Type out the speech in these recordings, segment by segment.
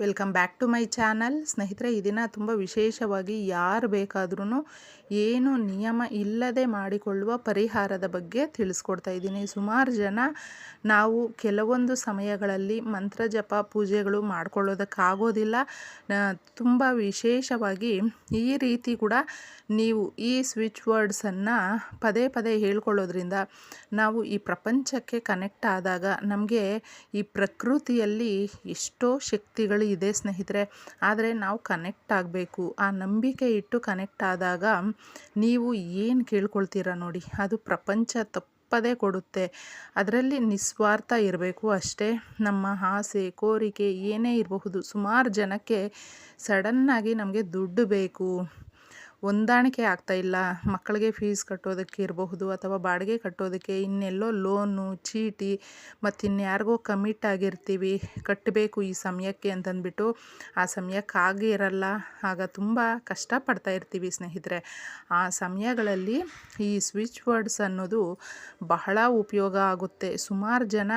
Welcome back to my channel. ಸ್ನೇಹಿತರೆ, ಈ ದಿನ ತುಂಬ ವಿಶೇಷವಾಗಿ ಯಾರು ಬೇಕಾದ್ರೂ ಏನು ನಿಯಮ ಇಲ್ಲದೆ ಮಾಡಿಕೊಳ್ಳುವ ಪರಿಹಾರದ ಬಗ್ಗೆ ತಿಳಿಸ್ಕೊಡ್ತಾ ಇದ್ದೀನಿ. ಸುಮಾರು ಜನ ನಾವು ಕೆಲವೊಂದು ಸಮಯಗಳಲ್ಲಿ ಮಂತ್ರ ಜಪ ಪೂಜೆಗಳು ಮಾಡ್ಕೊಳ್ಳೋದಕ್ಕಾಗೋದಿಲ್ಲ. ತುಂಬ ವಿಶೇಷವಾಗಿ ಈ ರೀತಿ ಕೂಡ ನೀವು ಈ ಸ್ವಿಚ್ ವರ್ಡ್ಸನ್ನು ಪದೇ ಪದೇ ಹೇಳ್ಕೊಳ್ಳೋದ್ರಿಂದ ನಾವು ಈ ಪ್ರಪಂಚಕ್ಕೆ ಕನೆಕ್ಟ್ ಆದಾಗ ನಮಗೆ ಈ ಪ್ರಕೃತಿಯಲ್ಲಿ ಎಷ್ಟೋ ಶಕ್ತಿಗಳು ಇದೆ ಸ್ನೇಹಿತರೆ, ಆದರೆ ನಾವು ಕನೆಕ್ಟ್ ಆಗಬೇಕು. ಆ ನಂಬಿಕೆ ಇಟ್ಟು ಕನೆಕ್ಟ್ ಆದಾಗ ನೀವು ಏನು ಕೇಳ್ಕೊಳ್ತೀರ ನೋಡಿ, ಅದು ಪ್ರಪಂಚ ತಪ್ಪದೇ ಕೊಡುತ್ತೆ. ಅದರಲ್ಲಿ ನಿಸ್ವಾರ್ಥ ಇರಬೇಕು ಅಷ್ಟೇ. ನಮ್ಮ ಆಸೆ, ಕೋರಿಕೆ ಏನೇ ಇರಬಹುದು, ಸುಮಾರು ಜನಕ್ಕೆ ಸಡನ್ನಾಗಿ ನಮಗೆ ದುಡ್ಡು ಬೇಕು. ಹೊಂದಾಣಿಕೆ ಆಗ್ತಾ ಇಲ್ಲ. ಮಕ್ಕಳಿಗೆ ಫೀಸ್ ಕಟ್ಟೋದಕ್ಕೆ ಇರಬಹುದು ಅಥವಾ ಬಾಡಿಗೆ ಕಟ್ಟೋದಕ್ಕೆ ಇನ್ನೆಲ್ಲೋ ಲೋನು ಚೀಟಿ ಮತ್ತು ಇನ್ಯಾರಿಗೋ ಕಮಿಟ್ ಆಗಿರ್ತೀವಿ. ಕಟ್ಟಬೇಕು ಈ ಸಮಯಕ್ಕೆ ಅಂತಂದ್ಬಿಟ್ಟು ಆ ಸಮಯಕ್ಕಾಗಿ ಇರಲ್ಲ. ಆಗ ತುಂಬ ಕಷ್ಟಪಡ್ತಾ ಇರ್ತೀವಿ ಸ್ನೇಹಿತರೆ. ಆ ಸಮಯಗಳಲ್ಲಿ ಈ ಸ್ವಿಚ್ ವರ್ಡ್ಸ್ ಅನ್ನೋದು ಬಹಳ ಉಪಯೋಗ ಆಗುತ್ತೆ. ಸುಮಾರು ಜನ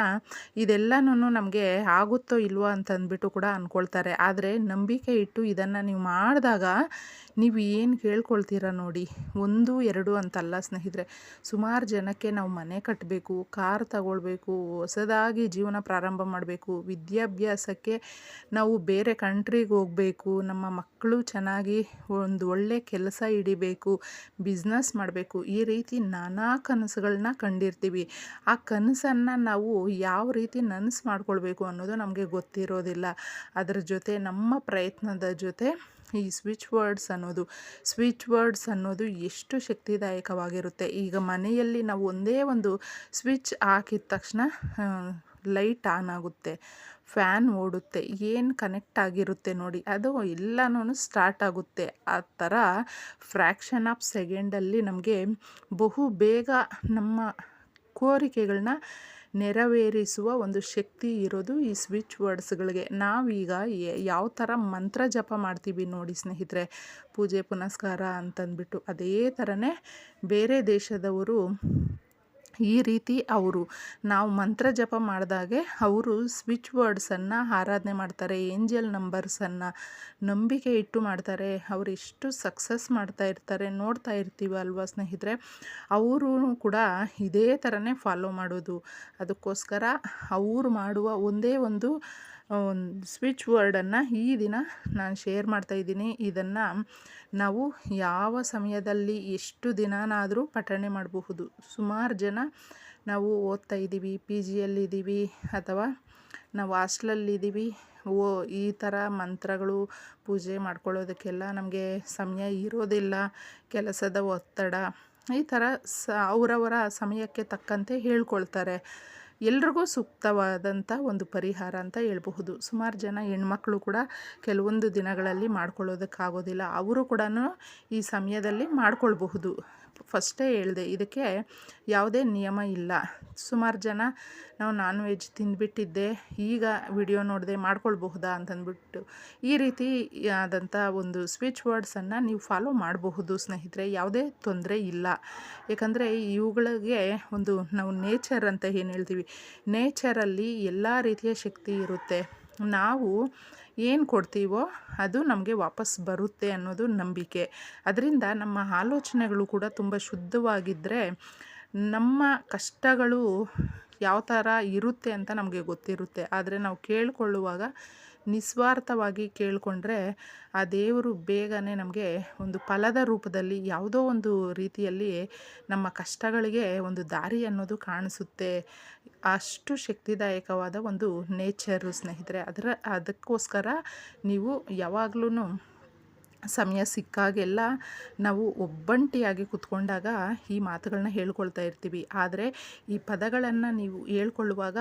ಇದೆಲ್ಲನೂ ನಮಗೆ ಆಗುತ್ತೋ ಇಲ್ವೋ ಅಂತಂದ್ಬಿಟ್ಟು ಕೂಡ ಅಂದ್ಕೊಳ್ತಾರೆ ಆದರೆ ನಂಬಿಕೆ ಇಟ್ಟು ಇದನ್ನು ನೀವು ಮಾಡಿದಾಗ ನೀವು ಏನು ಕೇಳ್ಕೊಳ್ತೀರ ನೋಡಿ. ಒಂದು, ಎರಡು ಅಂತಲ್ಲ ಸ್ನೇಹಿತರೆ. ಸುಮಾರು ಜನಕ್ಕೆ ನಾವು ಮನೆ ಕಟ್ಟಬೇಕು ಕಾರ್ ತಗೊಳ್ಬೇಕು, ಹೊಸದಾಗಿ ಜೀವನ ಪ್ರಾರಂಭ ಮಾಡಬೇಕು, ವಿದ್ಯಾಭ್ಯಾಸಕ್ಕೆ ನಾವು ಬೇರೆ ಕಂಟ್ರಿಗೆ ಹೋಗಬೇಕು, ನಮ್ಮ ಮಕ್ಕಳು ಚೆನ್ನಾಗಿ ಒಂದು ಒಳ್ಳೆ ಕೆಲಸ ಹಿಡಿಬೇಕು, ಬಿಸ್ನೆಸ್ ಮಾಡಬೇಕು, ಈ ರೀತಿ ನಾನಾ ಕನಸುಗಳನ್ನ ಕಂಡಿರ್ತೀವಿ. ಆ ಕನಸನ್ನು ನಾವು ಯಾವ ರೀತಿ ನನಸು ಮಾಡ್ಕೊಳ್ಬೇಕು ಅನ್ನೋದು ನಮಗೆ ಗೊತ್ತಿರೋದಿಲ್ಲ. ಅದರ ಜೊತೆ ನಮ್ಮ ಪ್ರಯತ್ನದ ಜೊತೆ ಈ ಸ್ವಿಚ್ ವರ್ಡ್ಸ್ ಅನ್ನೋದು, ಸ್ವಿಚ್ ವರ್ಡ್ಸ್ ಅನ್ನೋದು ಎಷ್ಟು ಶಕ್ತಿದಾಯಕವಾಗಿರುತ್ತೆ. ಈಗ ಮನೆಯಲ್ಲಿ ನಾವು ಒಂದೇ ಒಂದು ಸ್ವಿಚ್ ಹಾಕಿದ ತಕ್ಷಣ ಲೈಟ್ ಆನ್ ಆಗುತ್ತೆ, ಫ್ಯಾನ್ ಓಡುತ್ತೆ, ಏನು ಕನೆಕ್ಟ್ ಆಗಿರುತ್ತೆ ನೋಡಿ, ಅದು ಎಲ್ಲನೂ ಸ್ಟಾರ್ಟ್ ಆಗುತ್ತೆ. ಆ ಥರ ಫ್ರ್ಯಾಕ್ಷನ್ ಆಫ್ ಸೆಕೆಂಡಲ್ಲಿ ನಮಗೆ ಬಹು ಬೇಗ ನಮ್ಮ ಕೋರಿಕೆಗಳನ್ನ ನೆರವೇರಿಸುವ ಒಂದು ಶಕ್ತಿ ಇರೋದು ಈ ಸ್ವಿಚ್ ವರ್ಡ್ಸ್ಗಳಿಗೆ ನಾವೀಗ ಯಾವ ಥರ ಮಂತ್ರ ಜಪ ಮಾಡ್ತೀವಿ ನೋಡಿ ಸ್ನೇಹಿತರೆ, ಪೂಜೆ ಪುನಸ್ಕಾರ ಅಂತಂದ್ಬಿಟ್ಟು. ಅದೇ ಥರನೇ ಬೇರೆ ದೇಶದವರು ಈ ರೀತಿ ಅವರು ನಾವು ಮಂತ್ರ ಜಪ ಮಾಡಿದಾಗೆ ಅವರು ಸ್ವಿಚ್ ವರ್ಡ್ಸನ್ನು ಆರಾಧನೆ ಮಾಡ್ತಾರೆ ಏಂಜಲ್ ನಂಬರ್ಸನ್ನು ನಂಬಿಕೆ ಇಟ್ಟು ಮಾಡ್ತಾರೆ, ಅವರು ಎಷ್ಟು ಸಕ್ಸಸ್ ಮಾಡ್ತಾ ಇರ್ತಾರೆ, ನೋಡ್ತಾ ಇರ್ತೀವಿ ಅಲ್ವಾ ಸ್ನೇಹಿತರೆ? ಅವರು ಕೂಡ ಇದೇ ಥರನೇ ಫಾಲೋ ಮಾಡೋದು. ಅದಕ್ಕೋಸ್ಕರ ಅವರು ಮಾಡುವ ಒಂದೇ ಒಂದು ಸ್ವಿಚ್ ವರ್ಡನ್ನು ಈ ದಿನ ನಾನು ಶೇರ್ ಮಾಡ್ತಾಯಿದ್ದೀನಿ ಇದನ್ನು ನಾವು ಯಾವ ಸಮಯದಲ್ಲಿ ಎಷ್ಟು ದಿನನಾದರೂ ಪಠಣೆ ಮಾಡಬಹುದು. ಸುಮಾರು ಜನ ನಾವು ಓದ್ತಾ ಇದ್ದೀವಿ ಪಿ ಜಿಯಲ್ಲಿದ್ದೀವಿ ಅಥವಾ ನಾವು ಹಾಸ್ಟ್ಲಲ್ಲಿದ್ದೀವಿ ಓ, ಈ ಥರ ಮಂತ್ರಗಳು ಪೂಜೆ ಮಾಡ್ಕೊಳ್ಳೋದಕ್ಕೆಲ್ಲ ನಮಗೆ ಸಮಯ ಇರೋದಿಲ್ಲ, ಕೆಲಸದ ಒತ್ತಡ. ಈ ಥರ ಸ, ಅವರವರ ಸಮಯಕ್ಕೆ ತಕ್ಕಂತೆ ಹೇಳ್ಕೊಳ್ತಾರೆ. ಎಲ್ರಿಗೂ ಸೂಕ್ತವಾದಂಥ ಒಂದು ಪರಿಹಾರ ಅಂತ ಹೇಳ್ಬಹುದು. ಸುಮಾರು ಜನ ಹೆಣ್ಮಕ್ಳು ಕೂಡ ಕೆಲವೊಂದು ದಿನಗಳಲ್ಲಿ ಮಾಡ್ಕೊಳ್ಳೋದಕ್ಕಾಗೋದಿಲ್ಲ. ಅವರು ಕೂಡ ಈ ಸಮಯದಲ್ಲಿ ಮಾಡ್ಕೊಳ್ಬಹುದು. ಫಸ್ಟೇ ಹೇಳಿದೆ, ಇದಕ್ಕೆ ಯಾವುದೇ ನಿಯಮ ಇಲ್ಲ. ಸುಮಾರು ಜನ ನಾವು ನಾನ್ ವೆಜ್ ತಿಂದುಬಿಟ್ಟಿದ್ದೆ, ಈಗ ವಿಡಿಯೋ ನೋಡಿದೆ ಮಾಡ್ಕೊಳ್ಬಹುದಾ? ಅಂತಂದ್ಬಿಟ್ಟು. ಈ ರೀತಿ ಆದಂಥ ಒಂದು ಸ್ವಿಚ್ ವರ್ಡ್ಸನ್ನು ನೀವು ಫಾಲೋ ಮಾಡಬಹುದು ಸ್ನೇಹಿತರೆ, ಯಾವುದೇ ತೊಂದರೆ ಇಲ್ಲ. ಯಾಕಂದರೆ ಇವುಗಳಿಗೆ ಒಂದು ನಾವು ನೇಚರ್ ಅಂತ ಏನು ಹೇಳ್ತೀವಿ? ನೇಚರಲ್ಲಿ ಎಲ್ಲ ರೀತಿಯ ಶಕ್ತಿ ಇರುತ್ತೆ. ನಾವು ಏನು ಕೊಡ್ತೀವೋ ಅದು ನಮಗೆ ವಾಪಸ್ ಬರುತ್ತೆ ಅನ್ನೋದು ನಂಬಿಕೆ. ಅದರಿಂದ ನಮ್ಮ ಆಲೋಚನೆಗಳು ಕೂಡ ತುಂಬ ಶುದ್ಧವಾಗಿದ್ದರೆ ನಮ್ಮ ಕಷ್ಟಗಳು ಯಾವ ಥರ ಇರುತ್ತೆ ಅಂತ ನಮಗೆ ಗೊತ್ತಿರುತ್ತೆ. ಆದರೆ ನಾವು ಕೇಳಿಕೊಳ್ಳುವಾಗ ನಿಸ್ವಾರ್ಥವಾಗಿ ಕೇಳಿಕೊಂಡ್ರೆ ಆ ದೇವರು ಬೇಗನೆ ನಮಗೆ ಒಂದು ಫಲದ ರೂಪದಲ್ಲಿ ಯಾವುದೋ ಒಂದು ರೀತಿಯಲ್ಲಿ ನಮ್ಮ ಕಷ್ಟಗಳಿಗೆ ಒಂದು ದಾರಿ ಅನ್ನೋದು ಕಾಣಿಸುತ್ತೆ. ಅಷ್ಟು ಶಕ್ತಿದಾಯಕವಾದ ಒಂದು ನೇಚರು ಸ್ನೇಹಿತರೆ, ಅದರ, ಅದಕ್ಕೋಸ್ಕರ ನೀವು ಯಾವಾಗಲೂ ಸಮಯ ಸಿಕ್ಕಾಗೆಲ್ಲ ನಾವು ಒಬ್ಬಂಟಿಯಾಗಿ ಕುತ್ಕೊಂಡಾಗ ಈ ಮಾತುಗಳನ್ನ ಹೇಳ್ಕೊಳ್ತಾ ಇರ್ತೀವಿ. ಆದರೆ ಈ ಪದಗಳನ್ನು ನೀವು ಹೇಳ್ಕೊಳ್ಳುವಾಗ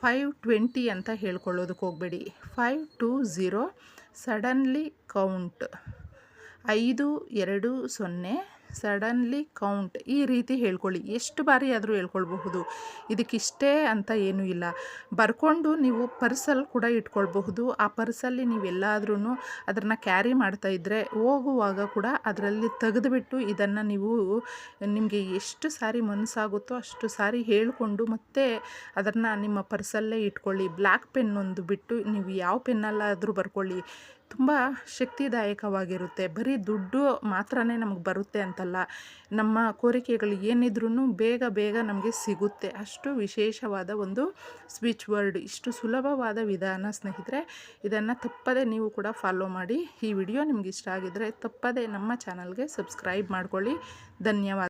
ಫೈವ್ ಟ್ವೆಂಟಿ ಅಂತ ಹೇಳ್ಕೊಳ್ಳೋದಕ್ಕೆ ಹೋಗಬೇಡಿ. Five two zero suddenly count ಐದು, ಎರಡು, ಸೊನ್ನೆ ಸಡನ್ಲಿ ಕೌಂಟ್. ಈ ರೀತಿ ಹೇಳ್ಕೊಳ್ಳಿ. ಎಷ್ಟು ಬಾರಿ ಆದರೂ ಹೇಳ್ಕೊಳ್ಬಹುದು. ಇದಕ್ಕಿಷ್ಟೇ ಅಂತ ಏನೂ ಇಲ್ಲ. ಬರ್ಕೊಂಡು ನೀವು ಪರ್ಸಲ್ಲಿ ಕೂಡ ಇಟ್ಕೊಳ್ಬಹುದು. ಆ ಪರ್ಸಲ್ಲಿ ನೀವೆಲ್ಲಾದ್ರೂ ಅದನ್ನು ಕ್ಯಾರಿ ಮಾಡ್ತಾ ಇದ್ದರೆ ಹೋಗುವಾಗ ಕೂಡ ಅದರಲ್ಲಿ ತೆಗೆದುಬಿಟ್ಟು ಇದನ್ನು ನೀವು ನಿಮಗೆ ಎಷ್ಟು ಸಾರಿ ಮನಸ್ಸಾಗುತ್ತೋ ಅಷ್ಟು ಸಾರಿ ಹೇಳಿಕೊಂಡು ಮತ್ತೆ ಅದನ್ನು ನಿಮ್ಮ ಪರ್ಸಲ್ಲೇ ಇಟ್ಕೊಳ್ಳಿ. ಬ್ಲ್ಯಾಕ್ ಪೆನ್ ಒಂದು ಬಿಟ್ಟು ನೀವು ಯಾವ ಪೆನ್ನಲ್ಲಾದರೂ ಬರ್ಕೊಳ್ಳಿ. ತುಂಬ ಶಕ್ತಿದಾಯಕವಾಗಿರುತ್ತೆ. ಬರೀ ದುಡ್ಡು ಮಾತ್ರನೇ ನಮಗೆ ಬರುತ್ತೆ ಅಂತಲ್ಲ. ನಮ್ಮ ಕೋರಿಕೆಗಳು ಏನಿದ್ರೂ ಬೇಗ ಬೇಗ ನಮಗೆ ಸಿಗುತ್ತೆ. ಅಷ್ಟು ವಿಶೇಷವಾದ ಒಂದು ಸ್ವಿಚ್ ವರ್ಡ್, ಇಷ್ಟು ಸುಲಭವಾದ ವಿಧಾನ ಸ್ನೇಹಿತರೆ, ಇದನ್ನು ತಪ್ಪದೆ ನೀವು ಕೂಡ ಫಾಲೋ ಮಾಡಿ ಈ ವಿಡಿಯೋ ನಿಮ್ಗೆ ಇಷ್ಟ ಆಗಿದ್ದರೆ ತಪ್ಪದೆ ನಮ್ಮ ಚಾನಲ್ಗೆ ಸಬ್ಸ್ಕ್ರೈಬ್ ಮಾಡ್ಕೊಳ್ಳಿ. ಧನ್ಯವಾದ.